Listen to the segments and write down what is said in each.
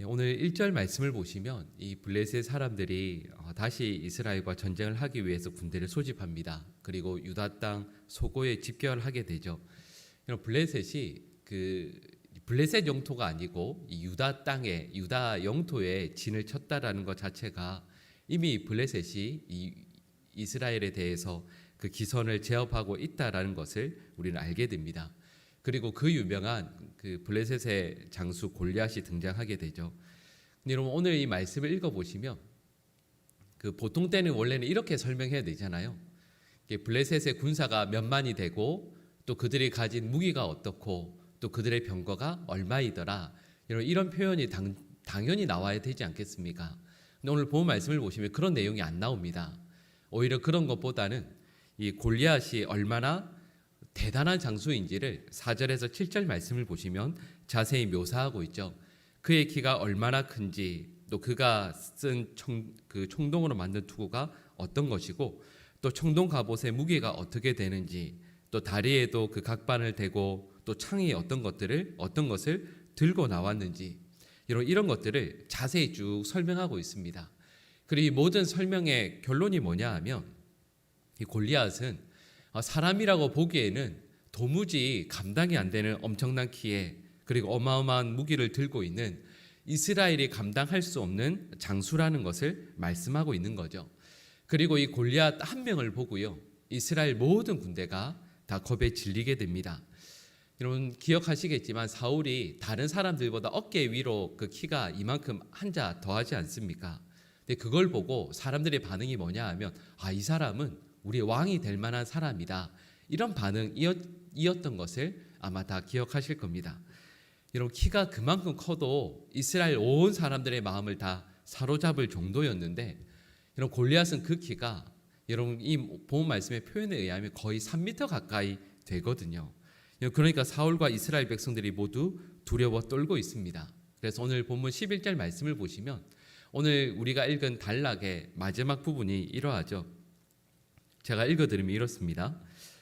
예, 오늘 1절 말씀을 보시면 이 블레셋 사람들이 어, 다시 이스라엘과 전쟁을 하기 위해서 군대를 소집합니다. 그리고 유다 땅 소고에 집결을 하게 되죠. 이런 블레셋이 그 블레셋 영토가 아니고 이 유다 땅에 유다 영토에 진을 쳤다라는 것 자체가 이미 블레셋이 이 이스라엘에 대해서 그 기선을 제압하고 있다라는 것을 우리는 알게 됩니다. 그리고 그 유명한 그 블레셋의 장수 골리앗이 등장하게 되죠. 여러분 오늘 이 말씀을 읽어 보시면 그 보통 때는 원래는 이렇게 설명해야 되잖아요. 블레셋의 군사가 몇만이 되고 또 그들이 가진 무기가 어떻고 또 그들의 병거가 얼마이더라. 이런 이런 표현이 당, 당연히 나와야 되지 않겠습니까? 근데 오늘 본 말씀을 보시면 그런 내용이 안 나옵니다. 오히려 그런 것보다는 이 골리앗이 얼마나 대단한 장수인지를 4절에서 7절 말씀을 보시면 자세히 묘사하고 있죠. 그의 키가 얼마나 큰지 또 그가 쓴 총, 그 총동으로 만든 투구가 어떤 것이고 또 총동 갑옷의 무게가 어떻게 되는지 또 다리에도 그 각반을 대고 또 창이 어떤 것들을 어떤 것을 들고 나왔는지 이런 이런 것들을 자세히 쭉 설명하고 있습니다. 그리고 이 모든 설명의 결론이 뭐냐 하면 이 골리앗은 어, 사람이라고 보기에는 도무지 감당이 안 되는 엄청난 키에 그리고 어마어마한 무기를 들고 있는 이스라엘이 감당할 수 없는 장수라는 것을 말씀하고 있는 거죠. 그리고 이 골리앗 한 명을 보고요. 이스라엘 모든 군대가 다 겁에 질리게 됩니다. 여러분 기억하시겠지만 사울이 다른 사람들보다 어깨 위로 그 키가 이만큼 한자 더하지 않습니까? 근데 그걸 보고 사람들의 반응이 뭐냐 하면 아 이 사람은 우리의 왕이 될 만한 사람이다. 이런 반응이었던 것을 아마 다 기억하실 겁니다. 여러분 키가 그만큼 커도 이스라엘 온 사람들의 마음을 다 사로잡을 정도였는데 여러분 골리앗은 그 키가 여러분 이 본 말씀의 표현에 의하면 거의 3미터 가까이 되거든요. 그러니까 사울과 이스라엘 백성들이 모두 두려워 떨고 있습니다. 그래서 오늘 본문 11절 말씀을 보시면 오늘 우리가 읽은 단락의 마지막 부분이 이러하죠. 제가 읽어드리면 이렇습니다.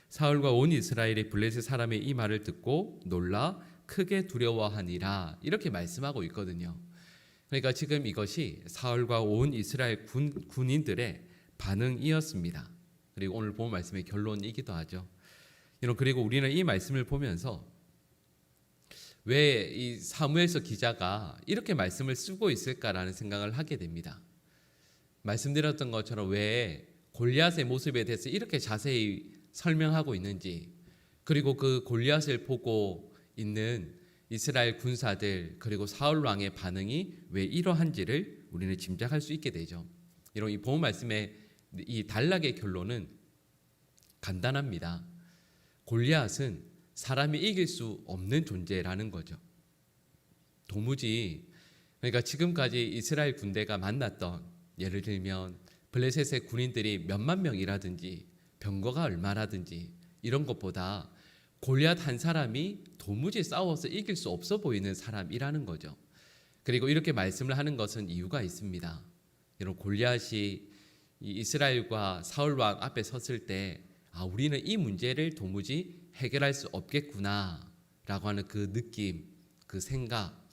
사울과 온 이스라엘이 블레셋 사람의 이 말을 듣고 놀라 크게 두려워하니라 이렇게 말씀하고 있거든요. 그러니까 지금 이것이 사울과 온 이스라엘 군, 군인들의 반응이었습니다. 그리고 오늘 본 말씀의 결론이기도 하죠. 여러분 그리고 우리는 이 말씀을 보면서 왜 이 사무엘서 기자가 이렇게 말씀을 쓰고 있을까라는 생각을 하게 됩니다. 말씀드렸던 것처럼 왜 골리앗의 모습에 대해서 이렇게 자세히 설명하고 있는지 그리고 그 골리앗을 보고 있는 이스라엘 군사들 그리고 사울 왕의 반응이 왜 이러한지를 우리는 짐작할 수 있게 되죠. 이런 이본 말씀의 이 단락의 결론은 간단합니다. 골리앗은 사람이 이길 수 없는 존재라는 거죠. 도무지 그러니까 지금까지 이스라엘 군대가 만났던 예를 들면 블레셋의 군인들이 몇만 명이라든지 병거가 얼마라든지 이런 것보다 골리앗 한 사람이 도무지 싸워서 이길 수 없어 보이는 사람이라는 거죠. 그리고 이렇게 말씀을 하는 것은 이유가 있습니다. 여러분 골리앗이 이스라엘과 사울 왕 앞에 섰을 때 아, 우리는 이 문제를 도무지 해결할 수 없겠구나라고 하는 그 느낌, 그 생각,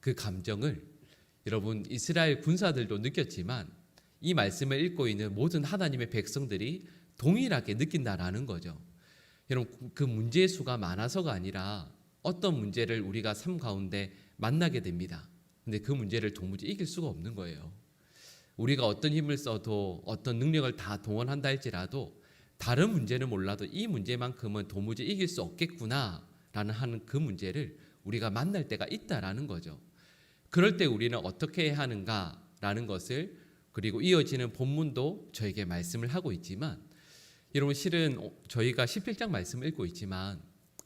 그 감정을 여러분 이스라엘 군사들도 느꼈지만 이 말씀을 읽고 있는 모든 하나님의 백성들이 동일하게 느낀다라는 거죠. 여러분 그 문제의 수가 많아서가 아니라 어떤 문제를 우리가 삶 가운데 만나게 됩니다. 근데 그 문제를 도무지 이길 수가 없는 거예요. 우리가 어떤 힘을 써도 어떤 능력을 다 동원한다 할지라도 다른 문제는 몰라도 이 문제만큼은 도무지 이길 수 없겠구나라는 하는 그 문제를 우리가 만날 때가 있다라는 거죠. 그럴 때 우리는 어떻게 해야 하는가라는 것을 그리고 이어지는 본문도 저에게 말씀을 하고 있지만 여러분 실은 저희가 11장 말씀을 읽고 있지만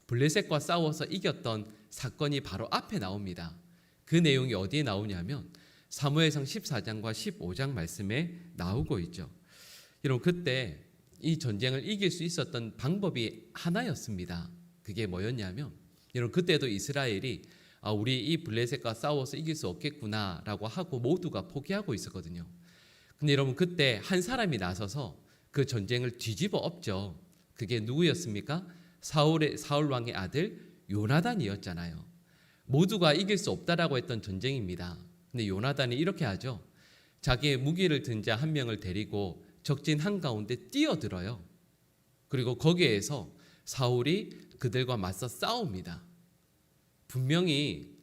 블레셋과 싸워서 이겼던 사건이 바로 앞에 나옵니다. 그 내용이 어디에 나오냐면 사무엘상 14장과 15장 말씀에 나오고 있죠. 여러분 그때 이 전쟁을 이길 수 있었던 방법이 하나였습니다. 그게 뭐였냐면 여러분 그때도 이스라엘이 아, 우리 이 블레셋과 싸워서 이길 수 없겠구나라고 하고 모두가 포기하고 있었거든요. 근데 여러분 그때 한 사람이 나서서 그 전쟁을 뒤집어 엎죠. 그게 누구였습니까? 사울의 사울 왕의 아들 요나단이었잖아요. 모두가 이길 수 없다라고 했던 전쟁입니다. 근데 요나단이 이렇게 하죠. 자기의 무기를 든 자 한 명을 데리고 적진 한가운데 뛰어들어요. 그리고 거기에서 사울이 그들과 맞서 싸웁니다. 분명히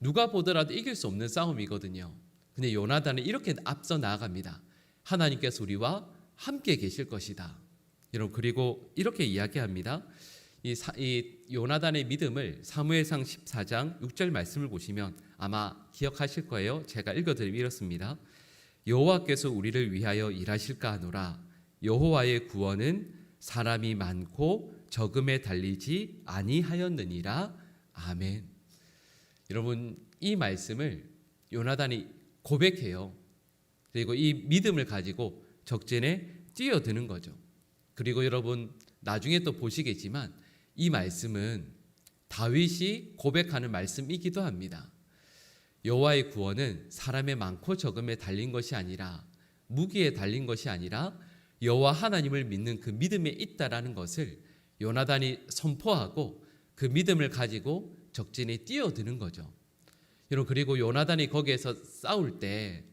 누가 보더라도 이길 수 없는 싸움이거든요. 근데 요나단은 이렇게 앞서 나아갑니다. 하나님께서 우리와 함께 계실 것이다. 여러분 그리고 이렇게 이야기합니다. 이, 사, 이 요나단의 믿음을 사무엘상 14장 6절 말씀을 보시면 아마 기억하실 거예요. 제가 읽어드리면 이렇습니다. 여호와께서 우리를 위하여 일하실까 하노라. 여호와의 구원은 사람이 많고 적음에 달리지 아니하였느니라. 아멘. 여러분 이 말씀을 요나단이 고백해요. 그리고 이 믿음을 가지고 적진에 뛰어드는 거죠. 그리고 여러분 나중에 또 보시겠지만 이 말씀은 다윗이 고백하는 말씀이기도 합니다. 여호와의 구원은 사람의 많고 적음에 달린 것이 아니라 무기에 달린 것이 아니라 여호와 하나님을 믿는 그 믿음에 있다라는 것을 요나단이 선포하고 그 믿음을 가지고 적진에 뛰어드는 거죠. 여러분 그리고 요나단이 거기에서 싸울 때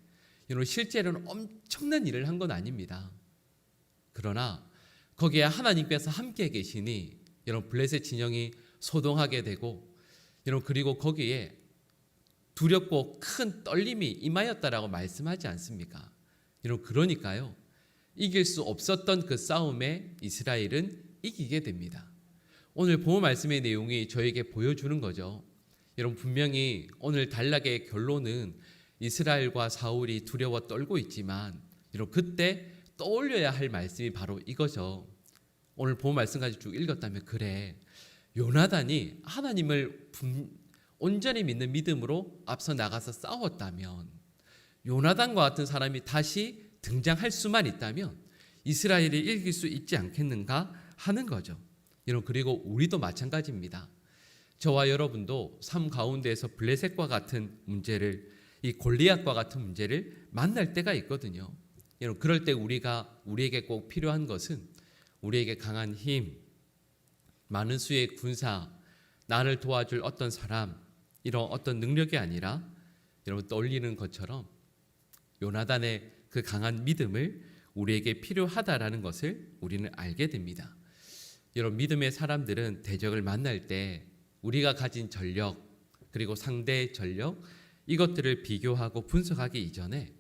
여러분 실제로는 엄청난 일을 한 건 아닙니다. 그러나 거기에 하나님께서 함께 계시니 여러분 블레셋 진영이 소동하게 되고 여러분 그리고 거기에 두렵고 큰 떨림이 임하였다라고 말씀하지 않습니까? 여러분 그러니까요. 이길 수 없었던 그 싸움에 이스라엘은 이기게 됩니다. 오늘 보호 말씀의 내용이 저에게 보여주는 거죠. 여러분 분명히 오늘 단락의 결론은 이스라엘과 사울이 두려워 떨고 있지만 여러분 그때 떠올려야 할 말씀이 바로 이거죠. 오늘 본 말씀까지 쭉 읽었다면 그래 요나단이 하나님을 분, 온전히 믿는 믿음으로 앞서 나가서 싸웠다면 요나단과 같은 사람이 다시 등장할 수만 있다면 이스라엘이 이길 수 있지 않겠는가 하는 거죠. 여러분 그리고 우리도 마찬가지입니다. 저와 여러분도 삶 가운데에서 블레셋과 같은 문제를 이 골리앗과 같은 문제를 만날 때가 있거든요. 여러분 그럴 때 우리가 우리에게 꼭 필요한 것은 우리에게 강한 힘, 많은 수의 군사, 나를 도와줄 어떤 사람 이런 어떤 능력이 아니라 여러분 떠올리는 것처럼 요나단의 그 강한 믿음을 우리에게 필요하다라는 것을 우리는 알게 됩니다. 여러분 믿음의 사람들은 대적을 만날 때 우리가 가진 전력 그리고 상대의 전력 이것들을 비교하고 분석하기 이전에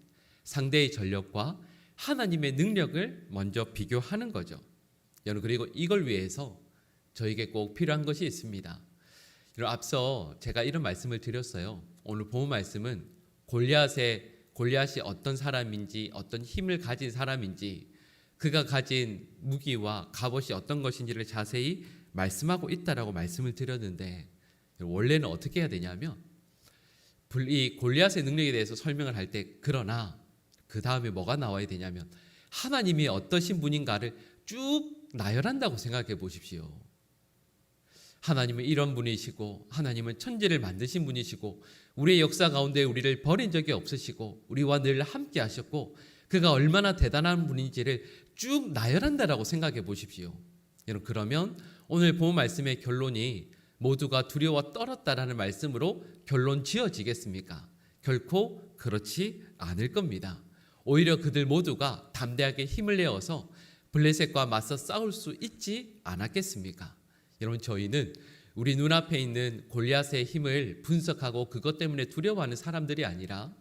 상대의 전력과 하나님의 능력을 먼저 비교하는 거죠. 여러분 그리고 이걸 위해서 저에게 꼭 필요한 것이 있습니다. 여러분 앞서 제가 이런 말씀을 드렸어요. 오늘 본 말씀은 골리앗의 골리앗이 어떤 사람인지 어떤 힘을 가진 사람인지 그가 가진 무기와 갑옷이 어떤 것인지를 자세히 말씀하고 있다라고 말씀을 드렸는데 원래는 어떻게 해야 되냐면 이 골리앗의 능력에 대해서 설명을 할 때 그러나 그 다음에 뭐가 나와야 되냐면 하나님이 어떠신 분인가를 쭉 나열한다고 생각해 보십시오. 하나님은 이런 분이시고 하나님은 천지를 만드신 분이시고 우리의 역사 가운데 우리를 버린 적이 없으시고 우리와 늘 함께 하셨고 그가 얼마나 대단한 분인지를 쭉 나열한다라고 생각해 보십시오. 여러분 그러면 오늘 본 말씀의 결론이 모두가 두려워 떨었다라는 말씀으로 결론 지어지겠습니까? 결코 그렇지 않을 겁니다. 오히려 그들 모두가 담대하게 힘을 내어서 블레셋과 맞서 싸울 수 있지 않았겠습니까? 여러분 저희는 우리 눈앞에 있는 골리앗의 힘을 분석하고 그것 때문에 두려워하는 사람들이 아니라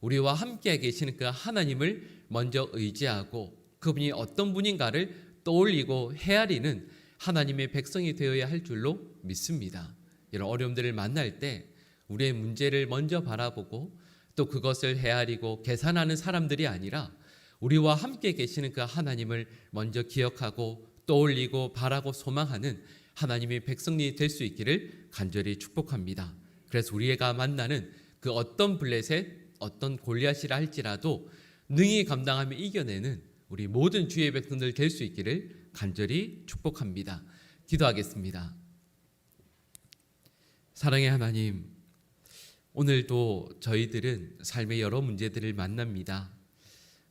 우리와 함께 계시는 그 하나님을 먼저 의지하고 그분이 어떤 분인가를 떠올리고 헤아리는 하나님의 백성이 되어야 할 줄로 믿습니다. 이런 어려움들을 만날 때 우리의 문제를 먼저 바라보고 또 그것을 헤아리고 계산하는 사람들이 아니라 우리와 함께 계시는 그 하나님을 먼저 기억하고 떠올리고 바라고 소망하는 하나님의 백성이 될 수 있기를 간절히 축복합니다. 그래서 우리가 만나는 그 어떤 블레셋, 어떤 골리앗이라 할지라도 능히 감당하며 이겨내는 우리 모든 주의 백성들 될 수 있기를 간절히 축복합니다. 기도하겠습니다. 사랑의 하나님, 오늘도 저희들은 삶의 여러 문제들을 만납니다.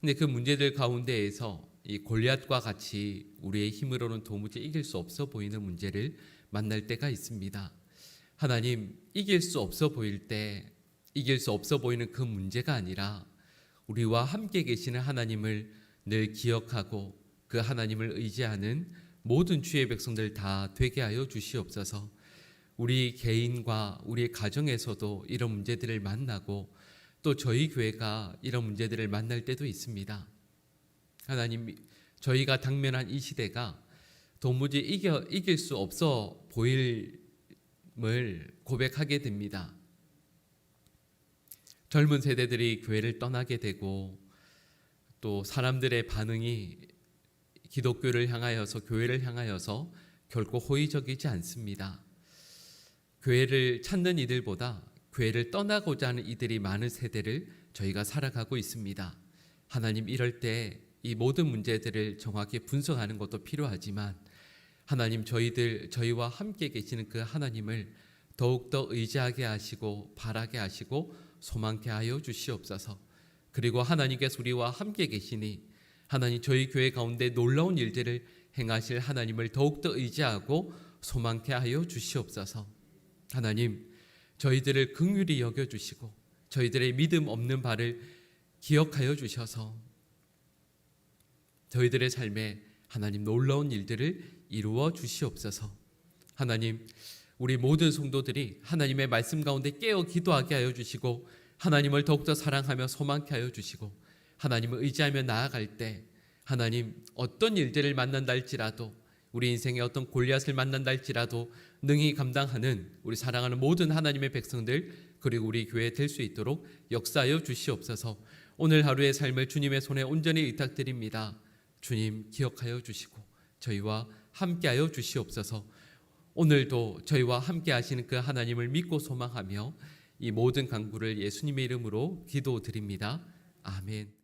근데 그 문제들 가운데에서 이 골리앗과 같이 우리의 힘으로는 도무지 이길 수 없어 보이는 문제를 만날 때가 있습니다. 하나님 이길 수 없어 보일 때 이길 수 없어 보이는 그 문제가 아니라 우리와 함께 계시는 하나님을 늘 기억하고 그 하나님을 의지하는 모든 주의 백성들 다 되게 하여 주시옵소서. 우리 개인과 우리 가정에서도 이런 문제들을 만나고 또 저희 교회가 이런 문제들을 만날 때도 있습니다. 하나님, 저희가 당면한 이 시대가 도무지 이겨, 이길 수 없어 보임을 고백하게 됩니다. 젊은 세대들이 교회를 떠나게 되고 또 사람들의 반응이 기독교를 향하여서 교회를 향하여서 결코 호의적이지 않습니다. 교회를 찾는 이들보다 교회를 떠나고자 하는 이들이 많은 세대를 저희가 살아가고 있습니다. 하나님 이럴 때 이 모든 문제들을 정확히 분석하는 것도 필요하지만 하나님 저희들 저희와 함께 계시는 그 하나님을 더욱 더 의지하게 하시고 바라게 하시고 소망케 하여 주시옵소서. 그리고 하나님께서 우리와 함께 계시니 하나님 저희 교회 가운데 놀라운 일들을 행하실 하나님을 더욱 더 의지하고 소망케 하여 주시옵소서. 하나님 저희들을 긍휼히 여겨 주시고 저희들의 믿음 없는 바를 기억하여 주셔서 저희들의 삶에 하나님 놀라운 일들을 이루어 주시옵소서. 하나님 우리 모든 성도들이 하나님의 말씀 가운데 깨어 기도하게 하여 주시고 하나님을 더욱더 사랑하며 소망케 하여 주시고 하나님을 의지하며 나아갈 때 하나님 어떤 일들을 만난다 할지라도 우리 인생에 어떤 골리앗을 만난다 할지라도 능히 감당하는 우리 사랑하는 모든 하나님의 백성들 그리고 우리 교회 될 수 있도록 역사하여 주시옵소서. 오늘 하루의 삶을 주님의 손에 온전히 의탁드립니다. 주님 기억하여 주시고 저희와 함께하여 주시옵소서. 오늘도 저희와 함께 하시는 그 하나님을 믿고 소망하며 이 모든 간구를 예수님의 이름으로 기도드립니다. 아멘.